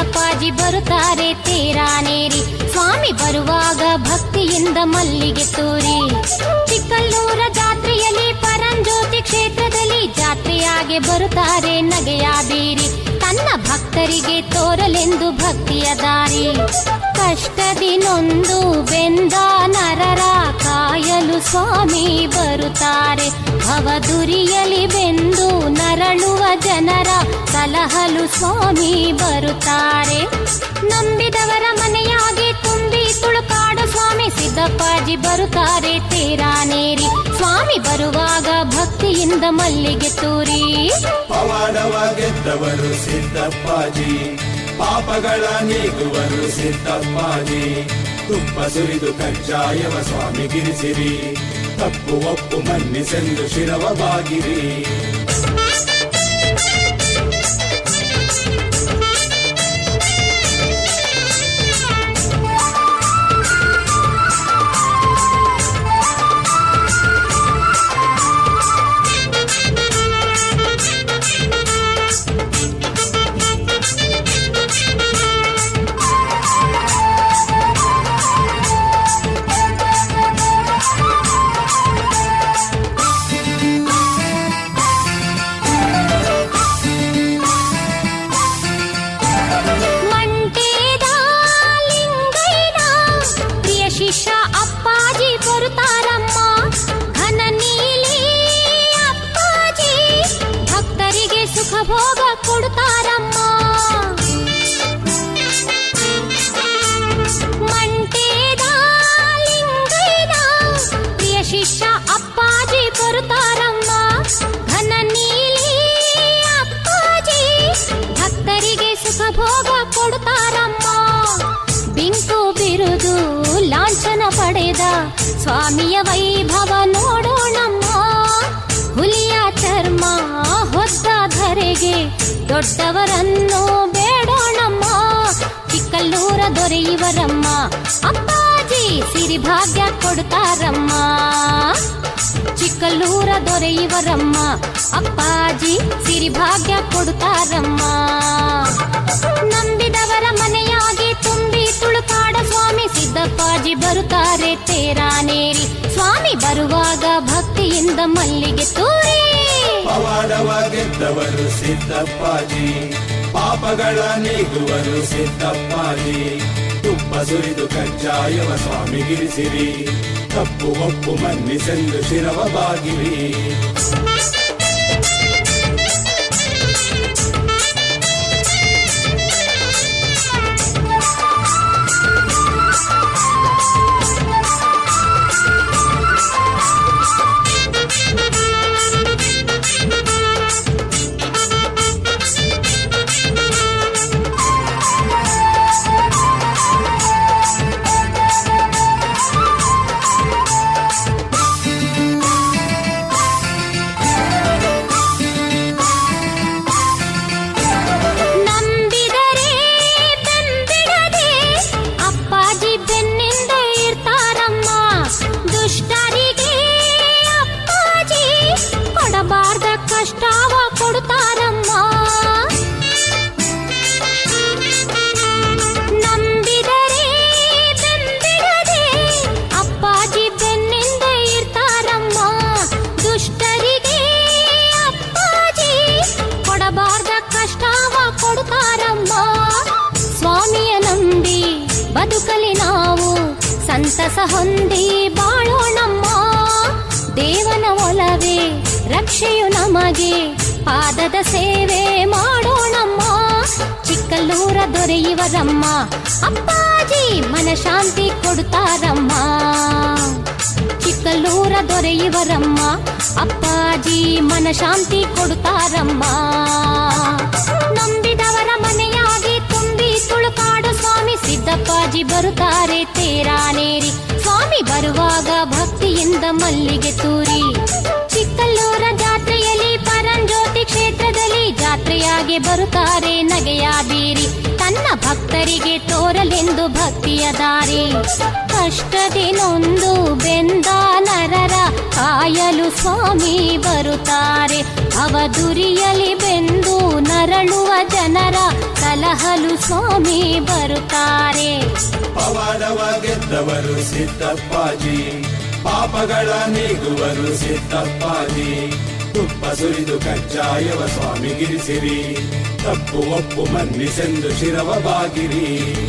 ಸಿದ್ದಪ್ಪಾಜಿ ಬರುತ್ತಾರೆ ತೀರಾನೇರಿ ಸ್ವಾಮಿ ಬರುವಾಗ ಭಕ್ತಿಯಿಂದ ಮಲ್ಲಿಗೆ ತೋರಿ. ಚಿಕ್ಕಲ್ಲೂರ ಜಾತ್ರೆಯಲ್ಲಿ ಪರಂಜ್ಯೋತಿ ಕ್ಷೇತ್ರದಲ್ಲಿ ಜಾತ್ರೆಯಾಗೆ ಬರುತ್ತಾರೆ ನಗೆಯ ಬೀರಿ. ತನ್ನ ಭಕ್ತರಿಗೆ ತೋರಲೆಂದು ಭಕ್ತಿಯ ದಾರಿ. ಕಷ್ಟದಿನೊಂದು ಬೆಂದ ನರರ ಕಾಯಲು ಸ್ವಾಮಿ ಬರುತ್ತಾರೆ. ಅವಧುರಿಯಲಿ ಬೆಂದು ನರಳುವ ಜನರ ಸಲಹಲು ಸ್ವಾಮಿ ಬರುತ್ತಾರೆ. ನಂಬಿದವರ ಮನೆಯಾಗಿ ತುಂಬಿ ತುಳುಕಾಡು ಸ್ವಾಮಿ ಸಿದ್ದಪ್ಪಾಜಿ ಬರುತ್ತಾರೆ ತೀರಾನೇರಿ ಸ್ವಾಮಿ ಬರುವಾಗ ಭಕ್ತಿಯಿಂದ ಮಲ್ಲಿಗೆ ತೂರಿ. ಪವಾಡವ ಗೆದ್ದವರು ಸಿದ್ದಪ್ಪಾಜಿ, ಪಾಪಗಳ ನೀಗುವರು ಸಿದ್ದಪ್ಪಾಜಿ. ತುಪ್ಪ ಸುರಿದು ಕಜ್ಜಾಯವ ಸ್ವಾಮಿಗಿರಿಸಿರಿ ತಪ್ಪು ಒಪ್ಪು ಮನ್ನಿಸೆಂದು ಶಿರವ ಬಾಗಿರಿ. ಸ್ವಾಮಿಯ ವೈಭವ ನೋಡೋಣಮ್ಮ. ಹುಲಿಯ ಚರ್ಮ ಹೊಸ ಧರೆಗೆ ದೊಡ್ಡವರನ್ನು ಬೇಡೋಣಮ್ಮ. ಚಿಕ್ಕಲ್ಲೂರ ದೊರೆಯುವರಮ್ಮ, ಅಪ್ಪಾಜಿ ಸಿರಿಭಾಗ್ಯ ಕೊಡ್ತಾರಮ್ಮ. ಚಿಕ್ಕಲ್ಲೂರ ದೊರೆಯುವರಮ್ಮ, ಅಪ್ಪಾಜಿ ಸಿರಿಭಾಗ್ಯ ಕೊಡ್ತಾರಮ್ಮ. ನಂಬಿದವರ ಮನೆಯಾಗಿ ತುಂಬಿ ತುಳುಕಾಡ ಸ್ವಾಮಿ ಸಿದ್ದಪ್ಪಾಜಿ ಬರುತ್ತಾರೆ ತೇರಾನೇರಿ ಬರುವಾಗ ಭಕ್ತಿಯಿಂದ ಮಲ್ಲಿಗೆ ತೋರಿ. ಪವಾಡವಾಗಿದ್ದವರು ಸಿದ್ದಪ್ಪಾಜಿ, ಪಾಪಗಳ ನೀಗುವರು ಸಿದ್ದಪ್ಪಾಜಿ. ತುಪ್ಪ ಸುರಿದು ಕಜ್ಜಾಯವ ಸ್ವಾಮಿಗಿರಿಸಿರಿ ತಪ್ಪು ಒಪ್ಪು ಮನ್ನಿಸೆಂದು ಶಿರವ ಬಾಗಿರಿ. ಕಷ್ಟವ ಕೊಡ್ತಾರಮ್ಮ ಸ್ವಾಮಿಯ ನಂಬಿ ಬದುಕಲಿ ನಾವು, ಸಂತಸ ಹೊಂದಿ ಬಾಳೋಣಮ್ಮ. ದೇವನ ಒಲವೇ, ರಕ್ಷೆಯು ನಮಗೆ, ಪಾದದ ಸೇವೆ ಮಾಡೋಣಮ್ಮ. ಚಿಕ್ಕಲ್ಲೂರ ದೊರೆಯುವರಮ್ಮ, ಅಪ್ಪಾಜಿ ಮನಶಾಂತಿ ಕೊಡುತ್ತಾರಮ್ಮ. ಚಿಕ್ಕಲ್ಲೂರ ದೊರೆಯುವರಮ್ಮ, ಅಪ್ಪಾಜಿ ಮನಶಾಂತಿ ಕೊಡುತ್ತಾರಮ್ಮ. ಬರುತ್ತಾರೆ ತೇರಾನೇರಿ ಸ್ವಾಮಿ ಬರುವಾಗ ಭಕ್ತಿಯಿಂದ ಮಲ್ಲಿಗೆ ತೂರಿ. ಚಿಕ್ಕಲ್ಲೂರ ಜಾತ್ರೆಯಲ್ಲಿ ಪರಂಜ್ಯೋತಿ ಕ್ಷೇತ್ರದಲ್ಲಿ ಜಾತ್ರೆಯಾಗಿ ಬರುತ್ತಾರೆ ನಗೆಯ ಬೀರಿ. ತನ್ನ ಭಕ್ತರಿಗೆ ತೋರಲೆಂದು ಭಕ್ತಿಯ ದಾರಿ. ಕಷ್ಟದಿನೊಂದು ಬೆಂದ ನರರ ಕಾಯಲು ಸ್ವಾಮಿ ಬರುತ್ತಾರೆ. ಅವದುರಿಯಲಿ ಬೆಂದು ನರಳುವ ಜನರ ಕಲಹಲು ಸ್ವಾಮಿ ಬರುತ್ತಾರೆ. ಪವಾಡವ ಗೆದ್ದವರು ಸಿದ್ದಪ್ಪಾಜಿ. ಪಾಪಗಳ ನೀಗುವರು ಸಿದ್ದಪ್ಪಾಜಿ. ತುಪ್ಪ ಸುರಿದು ಕಜ್ಜಾಯವ ಸ್ವಾಮಿಗಿರಿಸಿರಿ ತಪ್ಪು ಒಪ್ಪು ಮನ್ನಿಸೆಂದು ಶಿರವ ಬಾಗಿರಿ.